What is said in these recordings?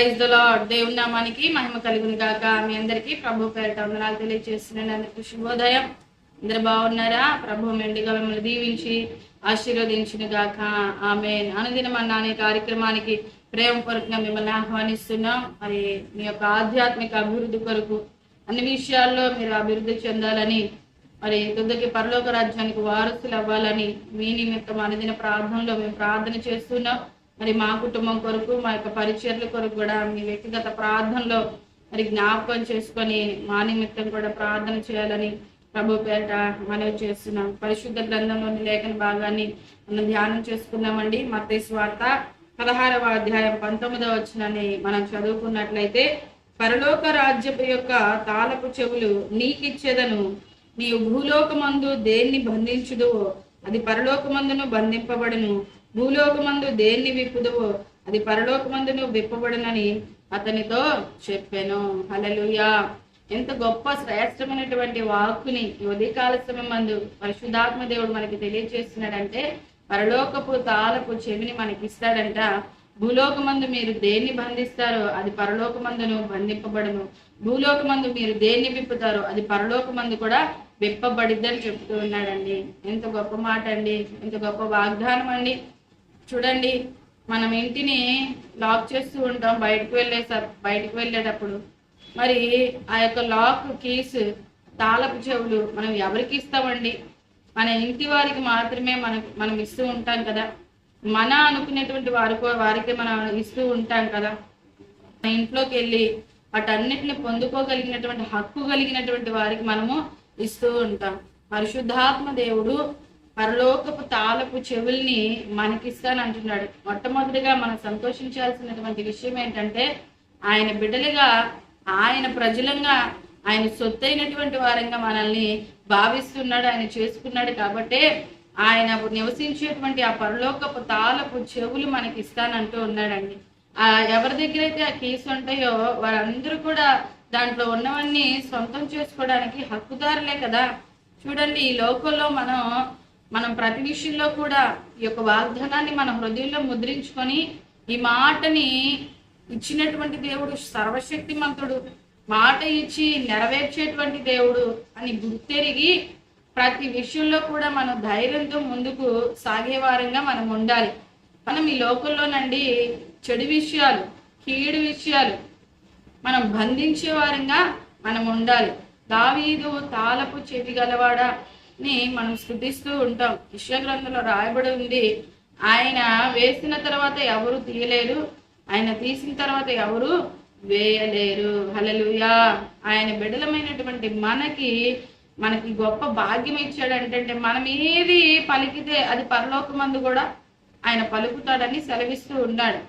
Praise lord. దేవుని నామానికి మహిమ కలుగుని కాక మీ అందరికీ ప్రభు పేరిట వందనాలు తెలియజేస్తున్నాను అందరికీ శుభోదయం. అందరు బాగున్నారా? ప్రభు మెండుగా మిమ్మల్ని దీవించి ఆశీర్వదించిన గాక. ఆమె అనుదినం అన్న అనే కార్యక్రమానికి ప్రేమపూర్వకంగా మిమ్మల్ని ఆహ్వానిస్తున్నాం. మరి మీ యొక్క ఆధ్యాత్మిక అభివృద్ధి కొరకు అన్ని విషయాల్లో మీరు అభివృద్ధి చెందాలని మరి తుదకి పరలోక రాజ్యానికి వారసులు అవ్వాలని మీ నిమిత్తం అనుదిన ప్రార్థనలో మేము ప్రార్థన చేస్తున్నాం. మరి మా కుటుంబం కొరకు మా యొక్క పరిచర్ల కొరకు కూడా మీ వ్యక్తిగత ప్రార్థనలో మరి జ్ఞాపకం చేసుకొని మా నిమిత్తం కూడా ప్రార్థన చేయాలని ప్రభు పేట మనవి చేస్తున్నాం. పరిశుద్ధ గ్రంథంలోని లేఖన భాగాన్ని మనం ధ్యానం చేసుకుందామండి మత వార్త పదహారవ అధ్యాయం పంతొమ్మిదవ వచ్చినని మనం చదువుకున్నట్లయితే పరలోక రాజ్యపు యొక్క తాళపు చెవులు నీకిచ్చేదను నీవు భూలోకమందు దేన్ని బంధించుదువో అది పరలోకమందును బంధింపబడును. భూలోకమందు దేన్ని విప్పుదువో అది పరలోకమందును విప్పబడునని అతనితో చెప్పాను. హలలుయా ఎంత గొప్ప శ్రేష్టమైనటువంటి వాక్కుని ఉదయకాల మందు పరిశుద్ధాత్మ దేవుడు మనకి తెలియజేస్తున్నాడంటే పరలోకపు తాలపు చెవిని మనకి ఇస్తాడంట భూలోకమందు మీరు దేన్ని బంధిస్తారో అది పరలోకమందును బంధింపబడను. భూలోకమందు మీరు దేన్ని విప్పుతారో అది పరలోకమందు కూడా విప్పబడిద్దని చెప్తూ ఉన్నాడండి. ఎంత గొప్ప మాట అండి ఎంత గొప్ప వాగ్దానం అండి చూడండి మనం ఇంటిని లాక్ చేస్తూ ఉంటాం బయటకు వెళ్ళే బయటకు వెళ్ళేటప్పుడు. మరి ఆ యొక్క లాక్ కీస్ తాళపు చెవులు మనం ఎవరికి ఇస్తామండి? మన ఇంటి వారికి మాత్రమే మనం మనం ఇస్తూ ఉంటాం కదా. మన అనుకునేటువంటి వారి వారికి మనం ఇస్తూ ఉంటాం కదా. మన ఇంట్లోకి వెళ్ళి వాటన్నిటిని పొందుకోగలిగినటువంటి హక్కు కలిగినటువంటి వారికి మనము ఇస్తూ ఉంటాం. పరిశుద్ధాత్మ దేవుడు పరలోకపు తాళపు చెవుల్ని మనకిస్తాను అంటున్నాడు. మొట్టమొదటిగా మనం సంతోషించాల్సినటువంటి విషయం ఏంటంటే ఆయన బిడ్డలుగా ఆయన ప్రజలంగా ఆయన సొత్తైనటువంటి వారంగా మనల్ని భావిస్తున్నాడు ఆయన చేసుకున్నాడు కాబట్టే ఆయన నివసించేటువంటి ఆ పరలోకపు తాలపు చెవులు మనకి ఇస్తానంటూ ఉన్నాడండి. ఆ ఎవరి దగ్గర అయితే ఆ కీస్ ఉంటాయో వారందరూ కూడా దాంట్లో ఉన్నవన్నీ సొంతం చేసుకోవడానికి హక్కుదారులే కదా. చూడండి ఈ లోకంలో మనం మనం ప్రతి విషయంలో కూడా ఈ యొక్క వాగ్దానాన్ని మన హృదయంలో ముద్రించుకొని ఈ మాటని ఇచ్చినటువంటి దేవుడు సర్వశక్తిమంతుడు. మాట ఇచ్చి నెరవేర్చేటువంటి దేవుడు అని గుర్తెరిగి ప్రతి విషయంలో కూడా మనం ధైర్యంతో ముందుకు సాగేవారంగా మనం ఉండాలి. మనం ఈ లోకంలోనండి చెడు విషయాలు కీడు విషయాలు మనం బంధించే వారంగా మనం ఉండాలి. దావీదు తాళపు చెవి గలవాడా? ని మనం స్థుతిస్తూ ఉంటాం. విషయ గ్రంథంలో రాయబడి ఉంది ఆయన వేసిన తర్వాత ఎవరు తీయలేరు ఆయన తీసిన తర్వాత ఎవరు వేయలేరు. హలలుయా ఆయన బిడలమైనటువంటి మనకి మనకి గొప్ప భాగ్యం ఇచ్చాడు ఏంటంటే మనం ఏది పలికితే అది పరలోకమందు కూడా ఆయన పలుకుతాడని సెలవిస్తూ ఉన్నాడు.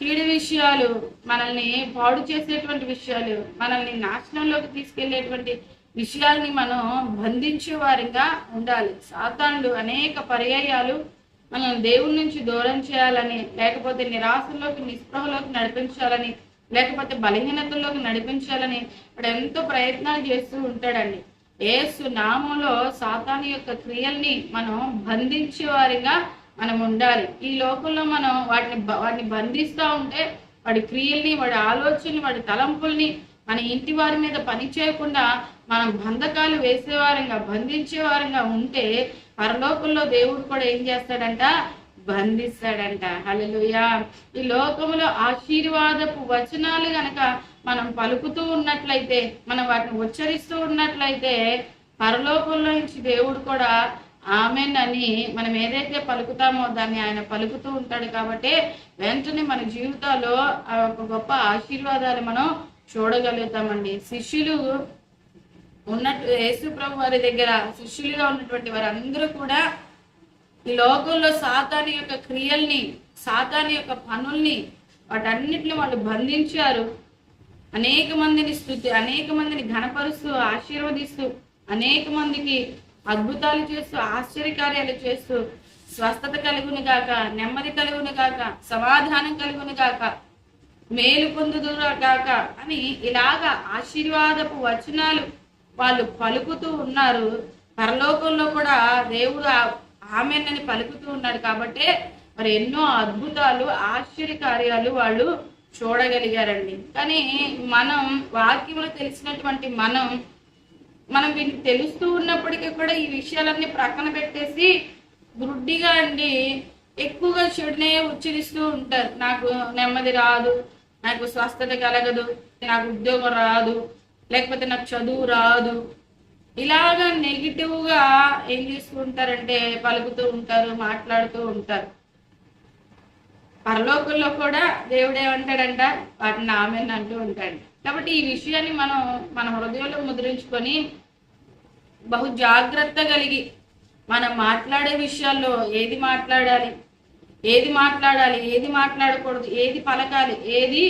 కీడు విషయాలు మనల్ని పాడు చేసేటువంటి విషయాలు మనల్ని నాశనంలోకి తీసుకెళ్ళేటువంటి విషయాల్ని మనం బంధించే వారిగా ఉండాలి. సాతానుడు అనేక పర్యాయాలు మనం దేవుడి నుంచి దూరం చేయాలని లేకపోతే నిరాశలోకి నిస్పృహలోకి నడిపించాలని లేకపోతే బలహీనతల్లోకి నడిపించాలని ఇప్పుడు ఎంతో ప్రయత్నాలు చేస్తూ ఉంటాడండి. ఏసు నామంలో సాతాను యొక్క క్రియల్ని మనం బంధించే వారిగా మనం ఉండాలి. ఈ లోకంలో మనం వాటిని వాటిని బంధిస్తూ ఉంటే వాడి క్రియల్ని వాడి ఆలోచనని వాడి తలంపుల్ని మన ఇంటి వారి మీద పని చేయకుండా మనం బంధకాలు వేసేవారంగా బంధించేవారంగా ఉంటే పరలోకంలో దేవుడు కూడా ఏం చేస్తాడంట? బంధిస్తాడంట. హలలుయా ఈ లోకంలో ఆశీర్వాదపు వచనాలు గనక మనం పలుకుతూ ఉన్నట్లయితే మనం వాటిని ఉచ్చరిస్తూ ఉన్నట్లయితే పరలోకంలో నుంచి దేవుడు కూడా ఆమెన్ అని మనం ఏదైతే పలుకుతామో దాన్ని ఆయన పలుకుతూ ఉంటాడు కాబట్టి వెంటనే మన జీవితాల్లో ఆ ఒక గొప్ప ఆశీర్వాదాలు మనం చూడగలుగుతామండి. శిష్యులు ఉన్నట్టు యేసు ప్రభు వారి దగ్గర శిష్యులుగా ఉన్నటువంటి వారందరూ కూడా ఈ లోకంలో సాతాని యొక్క క్రియల్ని సాతాని యొక్క పనుల్ని వాటన్నిటిని వాళ్ళు బంధించారు. అనేక మందిని స్థుతి అనేక మందిని ఘనపరుస్తూ ఆశీర్వదిస్తూ అనేక మందికి అద్భుతాలు చేస్తూ ఆశ్చర్యకార్యాలు చేస్తూ స్వస్థత కలుగును గాక నెమ్మది కలుగును గాక సమాధానం కలుగును గాక మేలు పొందుదురా గాక అని ఇలాగా ఆశీర్వాదపు వచనాలు వాళ్ళు పలుకుతూ ఉన్నారు. పరలోకంలో కూడా దేవుడు ఆమెనని పలుకుతూ ఉన్నాడు కాబట్టి మరి ఎన్నో అద్భుతాలు ఆశ్చర్య కార్యాలు వాళ్ళు చూడగలిగారండి. కానీ మనం వాక్యంలో తెలిసినటువంటి మనం మనం వీటిని తెలుస్తూ ఉన్నప్పటికీ కూడా ఈ విషయాలన్నీ ప్రక్కన పెట్టేసి గుడ్డిగా అండి ఎక్కువగా చెడునే ఉచ్చరిస్తూ ఉంటారు. నాకు నెమ్మది రాదు నాకు స్వస్థత కలగదు నాకు ఉద్యోగం రాదు లేకపోతే నాకు చదువు రాదు. ఇలాగ నెగిటివ్గా ఏం చేసుకుంటారంటే పలుకుతూ ఉంటారు మాట్లాడుతూ ఉంటారు. పరలోకంలో కూడా దేవుడు ఏమంటాడంట? వాటిని ఆమెను అంటూ ఉంటాడు. కాబట్టి ఈ విషయాన్ని మనం మన హృదయంలో ముద్రించుకొని బహు జాగ్రత్త కలిగి మనం మాట్లాడే విషయాల్లో ఏది మాట్లాడాలి? ఏది మాట్లాడాలి ఏది మాట్లాడకూడదు ఏది పలకాలి ఏది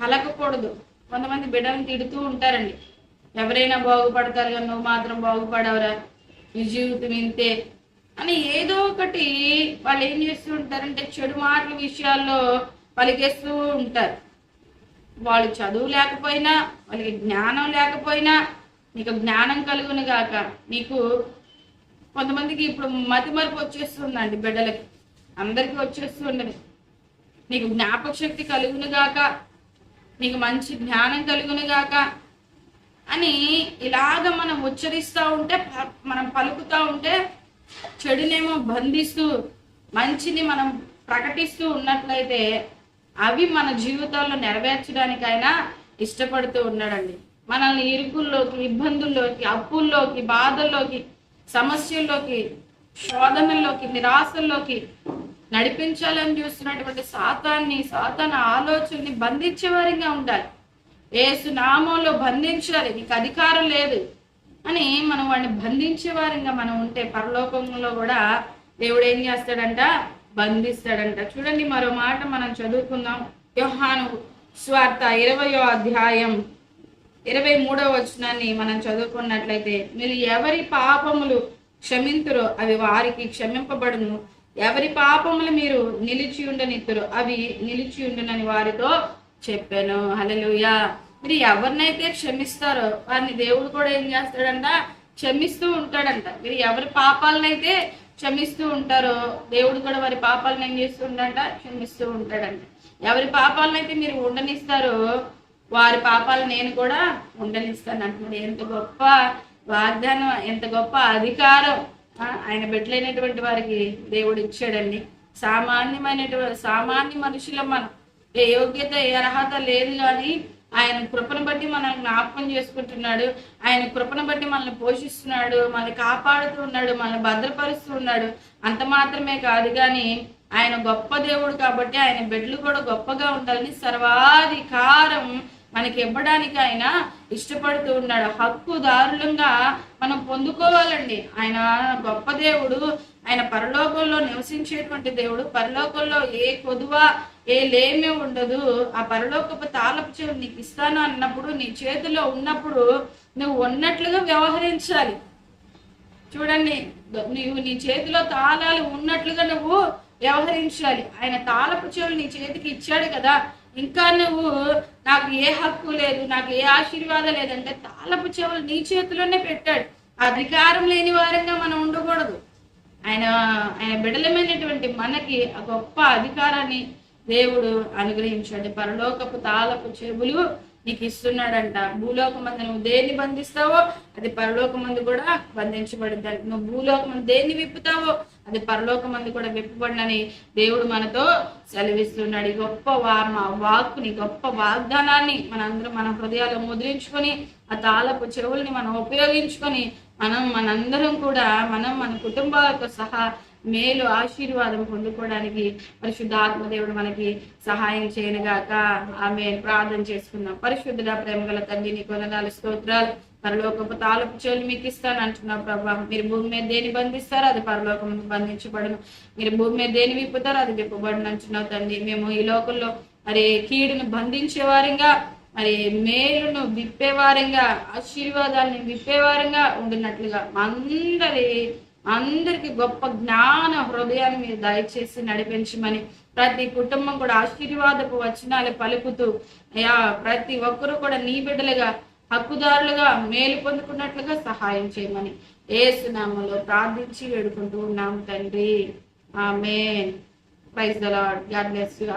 పలకకూడదు. కొంతమంది బిడ్డలను తిడుతూ ఉంటారండి. ఎవరైనా బాగుపడతారు కానీ నువ్వు మాత్రం బాగుపడవరా? నీ జీవితం ఇంతే. అని ఏదో ఒకటి వాళ్ళు ఏం చేస్తూ ఉంటారంటే చెడు మాటల విషయాల్లో పలికేస్తూ ఉంటారు. వాళ్ళు చదువు లేకపోయినా వాళ్ళకి జ్ఞానం లేకపోయినా నీకు జ్ఞానం కలుగును గాక. నీకు కొంతమందికి ఇప్పుడు మతి మరుపు వచ్చేస్తుందండి బిడ్డలకి. అందరికీ వచ్చేస్తూ ఉండదు నీకు జ్ఞాపక శక్తి కలుగునుగాక నీకు మంచి జ్ఞానం కలుగునుగాక అని ఇలాగ మనం ఉచ్చరిస్తూ ఉంటే ప- మనం పలుకుతూ ఉంటే చెడునేమో బంధిస్తూ మంచిని మనం ప్రకటిస్తూ ఉన్నట్లయితే అవి మన జీవితాల్లో నెరవేర్చడానికైనా ఇష్టపడుతూ ఉన్నాడండి. మనల్ని ఇరుకుల్లోకి ఇబ్బందుల్లోకి అప్పుల్లోకి బాధల్లోకి సమస్యల్లోకి శోధనల్లోకి నిరాశల్లోకి నడిపించాలని చూస్తున్నటువంటి సాతాన్ని సాతాన ఆలోచనని బంధించే వారిగా ఉండాలి. ఏసు నామంలో బంధించాలి. నీకు అధికారం లేదు అని మనం వాడిని బంధించే వారిగా మనం ఉంటే పరలోకంలో కూడా దేవుడు ఏం చేస్తాడంట? బంధిస్తాడంట. చూడండి మరో మాట మనం చదువుకుందాం. యోహాను స్వార్థ ఇరవయో అధ్యాయం ఇరవై మూడవ వచనాన్ని మనం చదువుకున్నట్లయితే మీరు ఎవరి పాపములు క్షమింతురో అవి వారికి క్షమింపబడును. ఎవరి పాపములు మీరు నిలిచి ఉండనిద్దరు అవి నిలిచి ఉండునని వారితో చెప్పాను. హలలుయా మీరు ఎవరినైతే క్షమిస్తారో వారిని దేవుడు కూడా ఏం చేస్తాడంట? క్షమిస్తూ ఉంటాడంట. మీరు ఎవరి పాపాలనైతే క్షమిస్తూ ఉంటారో దేవుడు కూడా వారి పాపాలను ఏం చేస్తూ ఉంటాడంట? క్షమిస్తూ ఉంటాడంట. ఎవరి పాపాలనైతే మీరు ఉండనిస్తారో వారి పాపాలు నేను కూడా ఉండనిస్తాను అంటున్నాడు. ఎంత గొప్ప వాగ్దానం ఎంత గొప్ప అధికారం. ఆయన బిడ్డలైనటువంటి వారికి దేవుడు ఇచ్చాడండి. సామాన్యమైనటువంటి సామాన్య మనుషుల మనం. ఏ యోగ్యత ఏ అర్హత లేదు కానీ ఆయన కృపను బట్టి మనం జ్ఞాపకం చేసుకుంటున్నాడు. ఆయన కృపను బట్టి మనల్ని పోషిస్తున్నాడు. మనల్ని కాపాడుతూ ఉన్నాడు. మనల్ని భద్రపరుస్తూ ఉన్నాడు. అంత మాత్రమే కాదు కానీ ఆయన గొప్ప దేవుడు కాబట్టి ఆయన బిడ్డలు కూడా గొప్పగా ఉండాలని సర్వాధికారం మనకి ఇవ్వడానికి ఆయన ఇష్టపడుతూ ఉన్నాడు. హక్కు దారులంగా మనం పొందుకోవాలండి. ఆయన గొప్ప దేవుడు ఆయన పరలోకంలో నివసించేటువంటి దేవుడు. పరలోకంలో ఏ కొదువ ఏ లేమే ఉండదు. ఆ పరలోకపు తాళపు చెవులు నీకు ఇస్తాను అన్నప్పుడు నీ చేతిలో ఉన్నప్పుడు నువ్వు ఉన్నట్లుగా వ్యవహరించాలి. చూడండి నువ్వు నీ చేతిలో తాళాలు ఉన్నట్లుగా నువ్వు వ్యవహరించాలి. ఆయన తాళపు చెవులు నీ చేతికి ఇచ్చాడు కదా. ఇంకా నువ్వు నాకు ఏ హక్కు లేదు నాకు ఏ ఆశీర్వాదం లేదంటే తాళపు చెవులు నీ చేతిలోనే పెట్టాడు. అధికారం లేని వారంగా మనం ఉండకూడదు. ఆయన ఆయన బిడలమైనటువంటి మనకి గొప్ప అధికారాన్ని దేవుడు అనుగ్రహించాడు. పరలోకపు తాళపు చెవులు నీకు ఇస్తున్నాడంట. భూలోకమందు నువ్వు దేన్ని బంధిస్తావో అది పరలోకమందు కూడా బంధించబడింది నువ్వు భూలోకమందు దేన్ని విప్పుతావో అది పరలోకమందు కూడా విప్పబడినని దేవుడు మనతో సెలవిస్తున్నాడు. ఈ గొప్ప వార్మ మా వాక్కుని గొప్ప వాగ్దానాన్ని మనందరం మన హృదయాలు ముద్రించుకొని ఆ తాళపు చెవుల్ని మనం ఉపయోగించుకొని మనం మనందరం కూడా మనం మన కుటుంబాలతో సహా మేలు ఆశీర్వాదం పొందుకోవడానికి పరిశుద్ధాత్మ దేవుడు మనకి సహాయం చేయనుగాక. ఆమె ప్రార్థన చేసుకుందాం. పరిశుద్ధుడ ప్రేమ గల తండ్రి నీ కొందనాలు స్తోత్రాలు పరలోకపు తాలపు చెవులు మీకు ఇస్తాను అంటున్నావు ప్రభా. మీరు భూమి మీద దేని బంధిస్తారో అది పరలోకం బంధించబడును. మీరు భూమి మీద దేని విప్పుతారో అది విప్పబడను అంటున్నావు తండ్రి. మేము ఈ లోకంలో మరి కీడును బంధించే వారంగా మరి మేలును విప్పేవారంగా ఆశీర్వాదాన్ని విప్పేవారంగా ఉండినట్లుగా అందరి అందరికి గొప్ప జ్ఞాన హృదయాన్ని మీరు దయచేసి నడిపించమని ప్రతి కుటుంబం కూడా ఆశీర్వాదపు వచనాలు పలుకుతూ అయ్యా ప్రతి ఒక్కరూ కూడా నీ బిడ్డలుగా హక్కుదారులుగా మేలు పొందుకున్నట్లుగా సహాయం చేయమని ఏసునామంలో ప్రార్థించి వేడుకుంటూ ఉన్నాం తండ్రి. ఆమె praise the lord. God bless you